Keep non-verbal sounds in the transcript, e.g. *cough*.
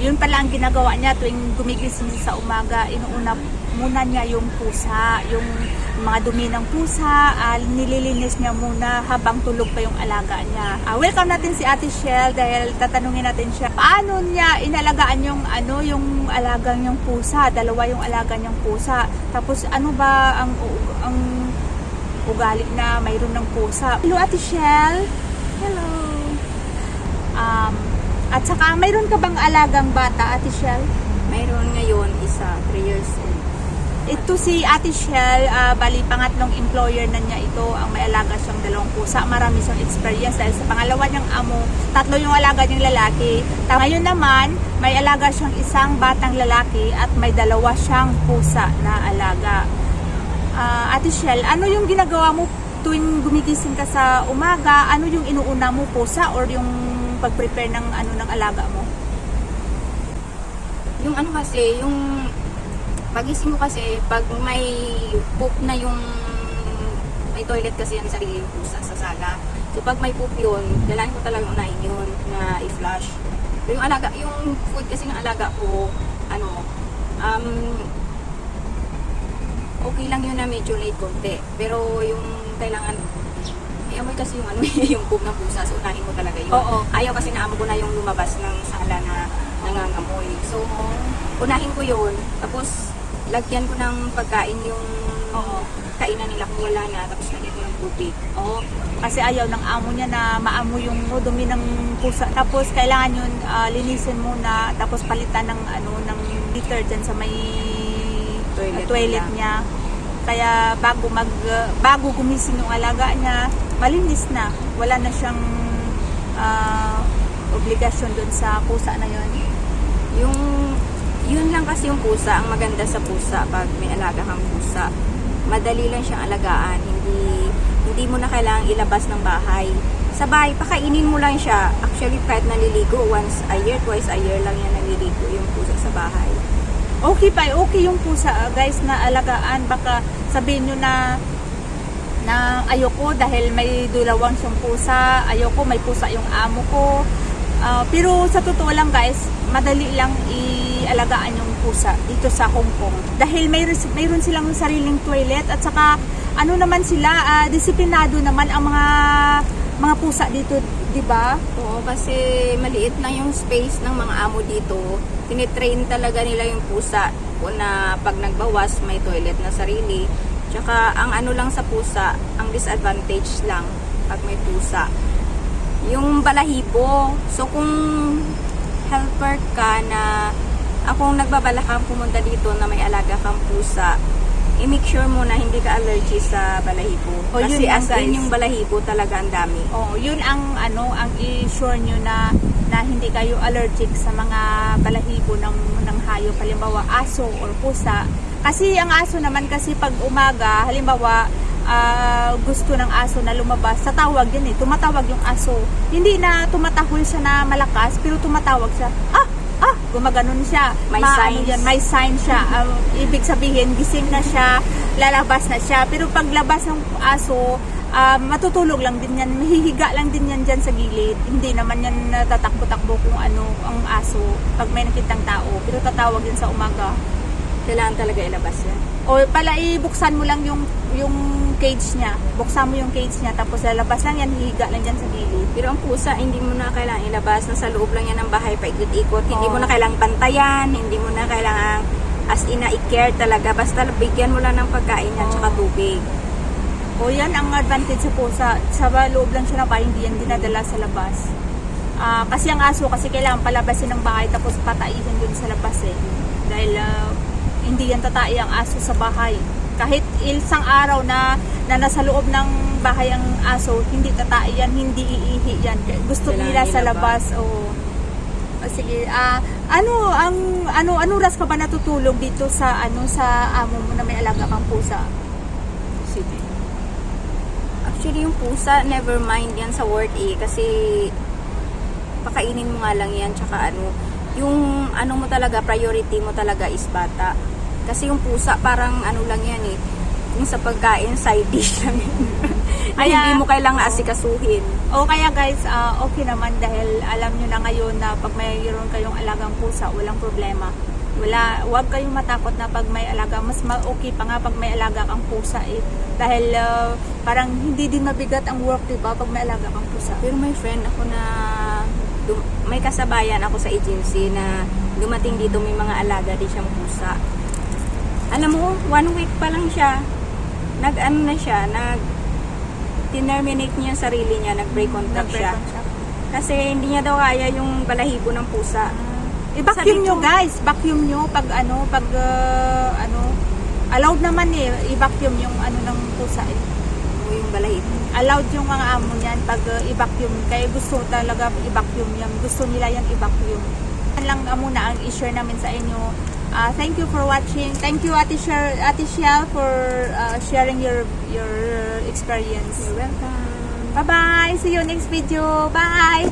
Yun pala ang ginagawa niya tuwing gumigising sa umaga, inuuna muna niya yung pusa, yung mga dumi ng pusa, ah, nililinis niya muna habang tulog pa yung alaga niya. Ah, welcome natin si Ate Shell dahil tatanungin natin siya, paano niya inalagaan yung ano yung alaga niyang pusa, dalawa yung alaga niyang pusa. Tapos ano ba ang ang ugali na mayroon ng pusa. Hello Ate Shell. Hello. Um, at saka mayroon ka bang alagang bata Ate Shell? Mayroon ngayon isa, 3 years old. Ito si Ate Shell, ah, bali pangatlong employer na niya ito, ang may alaga siyang dalawang pusa. Marami siyang experience dahil sa pangalawa niyang amo, tatlo yung alaga niyang lalaki. Ngayon naman, may alaga siyang isang batang lalaki at may dalawa siyang pusa na alaga. Ah, Ate Shell, ano yung ginagawa mo tuwing gumigising ka sa umaga? Ano yung inuuna mo, pusa or yung pag-prepare ng ano ng alaga mo? Yung ano kasi, yung pagising ko kasi, pag may poop na yung may toilet kasi yan sarili yung pusa sa sala. So pag may poop yun, kailangan ko talaga unahin yun na i-flush. Pero yung alaga, yung food kasi ng alaga ko, ano, um, okay lang yun na medyo late konti. Pero yung kailangan, amoy kasi yung ano, *laughs* yung poop ng pusa, so unahin mo talaga yun. Oo. Ayaw kasi naamo ko na yung lumabas ng sala na nangangamoy. So, unahin ko yun. Tapos, lagyan ko ng pagkain yung Oo. kainan nila kung wala na. Tapos, lagyan ko ng tubig. Oo. Kasi ayaw ng amo niya na maamoy yung dumi ng pusa. Tapos kailangan yun ah, linisin muna tapos palitan ng ano ng detergent sa may Toilet ah, toilet nila. niya. Kaya bago mag bago gumising yung alaga niya, malinis na. Wala na siyang ah, obligasyon doon sa pusa na yun. Yung, yun lang kasi yung pusa. Ang maganda sa pusa, pag may alaga kang pusa, madali lang siyang alagaan. Hindi, hindi mo na kailangang ilabas ng bahay. Sa bahay, pakainin mo lang siya. Actually, kahit naliligo, once a year, twice a year lang yan naliligo yung pusa sa bahay. Okay pa, okay yung pusa ah, guys na alagaan. Baka sabihin nyo na na ayoko dahil may dulawang siyang pusa, ayoko may pusa yung amo ko. Ah, pero sa totoo lang guys, madali lang ialagaan yung pusa dito sa Hong Kong. Dahil mayroon, mayroon silang sariling toilet at saka ano naman sila, ah, disiplinado naman ang mga mga pusa dito, di ba? Oo, kasi maliit na yung space ng mga amo dito. Tinitrain talaga nila yung pusa na pag nagbawas, may toilet na sarili. Tsaka, ang ano lang sa pusa, ang disadvantage lang pag may pusa, yung balahibo. So, kung helper ka na akong nagbabala kang pumunta dito na may alaga kang pusa, i-make sure mo na hindi ka allergy sa balahibo. O, Kasi yun as in guys. yung balahibo talaga ang dami. Oh, yun ang ano, ang i-sure nyo na na hindi kayo allergic sa mga balahibo ng ng hayop, halimbawa aso or pusa. Kasi ang aso naman kasi pag umaga, halimbawa ah, gusto ng aso na lumabas, tatawag yan eh, tumatawag yung aso. Hindi na tumatahol siya na malakas, pero tumatawag siya. Ah, ah, gumaganon siya. May Ma- ano signs. yan, may sign siya. Ah, ibig sabihin, gising na siya, lalabas na siya. Pero paglabas ng aso, ah, matutulog lang din yan, mahihiga lang din yan dyan sa gilid. Hindi naman yan natatakbo-takbo kung ano ang aso pag may nakitang tao. Pero tatawag yan sa umaga. Kailangan talaga ilabas yan. O pala ibuksan mo lang yung yung cage niya. Buksan mo yung cage niya tapos lalabas lang yan, hihiga lang dyan sa gilid. Pero ang pusa, hindi mo na kailangan ilabas. Nasa loob lang yan ng bahay, paikot-ikot. Hindi Oo. mo na kailangang bantayan, hindi mo na kailangan as in i-care talaga. Basta bigyan mo lang ng pagkain yan, Oo. tsaka tubig. O yan ang advantage sa pusa. Sa loob lang siya na bahay, hindi yan dinadala sa labas. Ah, kasi ang aso kasi kailangan palabasin ng bahay tapos pataihin dun sa labas eh. Ah, yan tatai ang aso sa bahay. Kahit isang araw na, na nasa loob ng bahay ang aso, hindi tatai yan, hindi iihi yan. Gusto Kailangan nila sa labas. O, o sige, ah ano ang ano ano oras ka ba natutulog dito sa ano sa amo mo na may alaga kang pusa? Sige. Actually, yung pusa, never mind yan sa work eh. Kasi, pakainin mo nga lang yan, tsaka ano, yung ano mo talaga, priority mo talaga is bata. Kasi yung pusa, parang ano lang yan eh. Kung sa pagkain, side dish lang na *laughs* hindi mo kailangan asikasuhin. O kaya guys, ah, okay naman dahil alam nyo na ngayon na pag mayroon kayong alagang pusa, walang problema. Wala, wag kayong matakot na pag may alaga. Mas ma- okay pa nga pag may alaga kang pusa eh. Dahil ah, parang hindi din mabigat ang work, di ba? Pag may alaga kang pusa. Pero may friend ako na may kasabayan ako sa agency na dumating dito may mga alaga din siyang pusa. Alam mo, one week pa lang siya, nag-ano na siya, nag terminate niya yung sarili niya, nag-break contact siya. Kasi hindi niya daw kaya yung balahibo ng pusa. I-vacuum Sabi nyo guys, vacuum nyo pag ano, pag ah, ano, allowed naman eh, i-vacuum yung ano ng pusa eh. O yung balahibo. Allowed yung mga amo niyan pag ah, i-vacuum. Kaya gusto talaga i-vacuum yan. Gusto nila yan i-vacuum. Yan lang ah, muna ang i-share namin sa inyo. Ah, thank you for watching. Thank you Ate Shell, Ate Shell for ah, sharing your your experience. You're welcome. Bye-bye. See you next video. Bye.